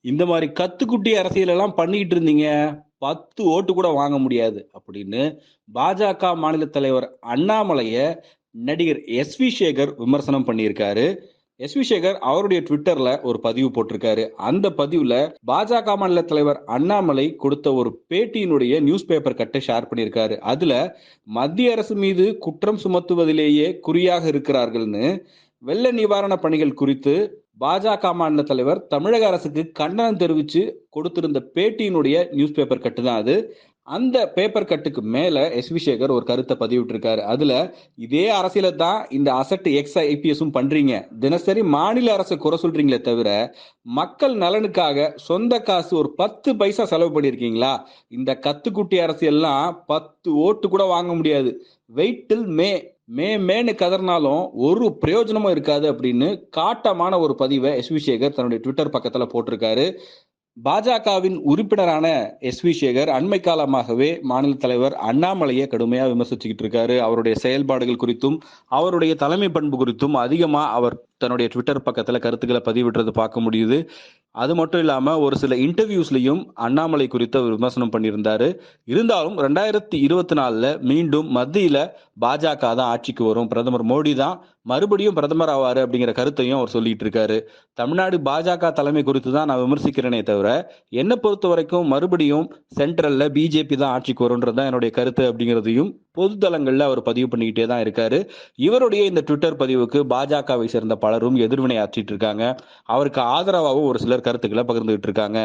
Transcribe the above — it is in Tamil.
இந்த மாதிரி கத்துக்குட்டி அரசியல் எல்லாம் இருந்தீங்க பத்து ஓட்டு கூட வாங்க முடியாது அப்படின்னு பாஜக மாநில தலைவர் அண்ணாமலைய நடிகர் எஸ் வி சேகர் விமர்சனம் பண்ணியிருக்காரு. எஸ் வி சேகர் அவருடைய ட்விட்டர்ல ஒரு பதிவு போட்டிருக்காரு. அந்த பதிவுல பாஜக மாநில தலைவர் அண்ணாமலை கொடுத்த ஒரு பேட்டியினுடைய நியூஸ் பேப்பர் கட்டை ஷேர் பண்ணியிருக்காரு. அதுல மத்திய அரசு மீது குற்றம் சுமத்துவதிலேயே குறியாக இருக்கிறார்கள்னு வெள்ள நிவாரண பணிகள் குறித்து பாஜக மாநில தலைவர் தமிழக அரசுக்கு கண்டனம் தெரிவித்து கொடுத்திருந்த பேட்டியினுடைய நியூஸ் பேப்பர் கட்டு தான் அது. அந்த பேப்பர் கட்டுக்கு மேல எஸ் வி சேகர் ஒரு கருத்தை பதிவிட்டிருக்காரு. அதுல இதே அரசியல தான் இந்த அசட்டு எக்ஸ் ஐபிஎஸும் பண்றீங்க. தினசரி மாநில அரசை குறை சொல்றீங்களே தவிர மக்கள் நலனுக்காக சொந்த காசு ஒரு பத்து பைசா செலவு பண்ணிருக்கீங்களா இந்த கத்துக்குட்டி அரசியல்லாம் பத்து ஓட்டு கூட வாங்க முடியாது. வெயிட் டில் மே மே மேனு கதறினாலும் ஒரு பிரயோஜனமும் இருக்காது அப்படின்னு காட்டமான ஒரு பதிவை எஸ் வி சேகர் தன்னுடைய ட்விட்டர் பக்கத்துல போட்டிருக்காரு. பாஜகவின் உறுப்பினரான எஸ் வி சேகர் அண்மை காலமாகவே மாநில தலைவர் அண்ணாமலையை கடுமையா விமர்சிச்சுக்கிட்டு இருக்காரு. அவருடைய செயல்பாடுகள் குறித்தும் அவருடைய தலைமை பண்பு குறித்தும் அதிகமா அவர் தன்னுடைய ட்விட்டர் பக்கத்துல கருத்துக்களை பதிவிடுறது பார்க்க முடியுது. அது மட்டும் இல்லாம ஒரு சில இன்டர்வியூஸ்லயும் அண்ணாமலை குறித்து அவர் விமர்சனம் பண்ணியிருந்தாரு. இருந்தாலும் ரெண்டாயிரத்தி இருபத்தி நாலுல மீண்டும் மத்தியில பாஜக தான் ஆட்சிக்கு வரும். பிரதமர் மோடி தான் மறுபடியும் பிரதமர் ஆவாரு அப்படிங்கிற கருத்தையும் அவர் சொல்லிட்டு இருக்காரு. தமிழ்நாடு பாஜக தலைமை குறித்து தான் நான் விமர்சிக்கிறேனே தவிர என்னை பொறுத்த வரைக்கும் மறுபடியும் சென்ட்ரல்ல பிஜேபி தான் ஆட்சிக்கு வரும்ன்றது தான் என்னுடைய கருத்து அப்படிங்கிறதையும் பொது தளங்களில் அவர் பதிவு பண்ணிக்கிட்டே தான் இருக்காரு. இவருடைய இந்த ட்விட்டர் பதிவுக்கு பாஜகவை சேர்ந்த பலரும் எதிர்வினை ஆற்றிட்டு இருக்காங்க. அவருக்கு ஆதரவாகவும் ஒரு சிலர் கருத்துக்களை பகிர்ந்துகிட்டு இருக்காங்க.